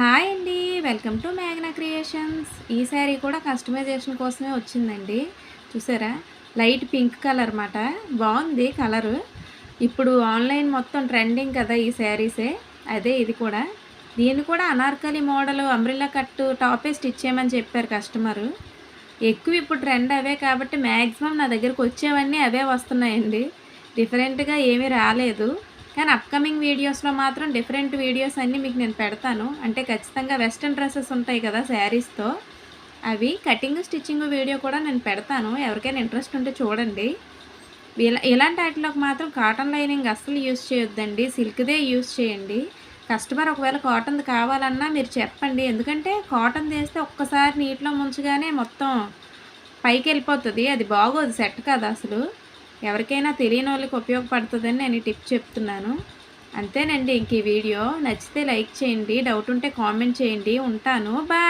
Hi అండి. Welcome to మేఘనా creations. ఈ శారీ కూడా కస్టమైజేషన్ కోసమే వచ్చిందండి. చూసారా? లైట్ పింక్ కలర్ మాట. బాగుంది కలరు. ఇప్పుడు ఆన్లైన్ మొత్తం ట్రెండింగ్ కదా ఈ శారీసే. అదే ఇది కూడా. దీన్ని కూడా అనార్కలి మోడల్ అంబ్రిల్లా కట్టు టాపే స్టిచ్ చేయమని చెప్పారు కస్టమరు. ఎక్కువ ఇప్పుడు ట్రెండ్ అవే కాబట్టి మ్యాక్సిమం నా దగ్గరకు వచ్చేవన్నీ అవే వస్తున్నాయండి. డిఫరెంట్గా ఏమీ రాలేదు. కానీ అప్కమింగ్ వీడియోస్లో మాత్రం డిఫరెంట్ వీడియోస్ అన్నీ మీకు నేను పెడతాను. అంటే ఖచ్చితంగా వెస్ట్రన్ డ్రెస్సెస్ ఉంటాయి కదా శారీస్తో అవి కటింగ్ స్టిచ్చింగ్ వీడియో కూడా నేను పెడతాను. ఎవరికైనా ఇంట్రెస్ట్ ఉంటే చూడండి. ఇలా ఇలాంటి వాటిలోకి మాత్రం కాటన్ లైనింగ్ అస్సలు యూస్ చేయొద్దండి. సిల్క్దే యూస్ చేయండి. కస్టమర్ ఒకవేళ కాటన్ది కావాలన్నా మీరు చెప్పండి. ఎందుకంటే కాటన్ తీస్తే ఒక్కసారి నీటిలో ముంచగానే మొత్తం పైకి వెళ్ళిపోతుంది. అది బాగోదు సెట్ కాదు అసలు. ఎవరికైనా తెలియని వాళ్ళకి ఉపయోగపడుతుందని నేను టిప్ చెప్తున్నాను. అంతేనండి ఇంక ఈ వీడియో నచ్చితే లైక్ చేయండి డౌట్ ఉంటే కామెంట్ చేయండి. ఉంటాను. బాయ్!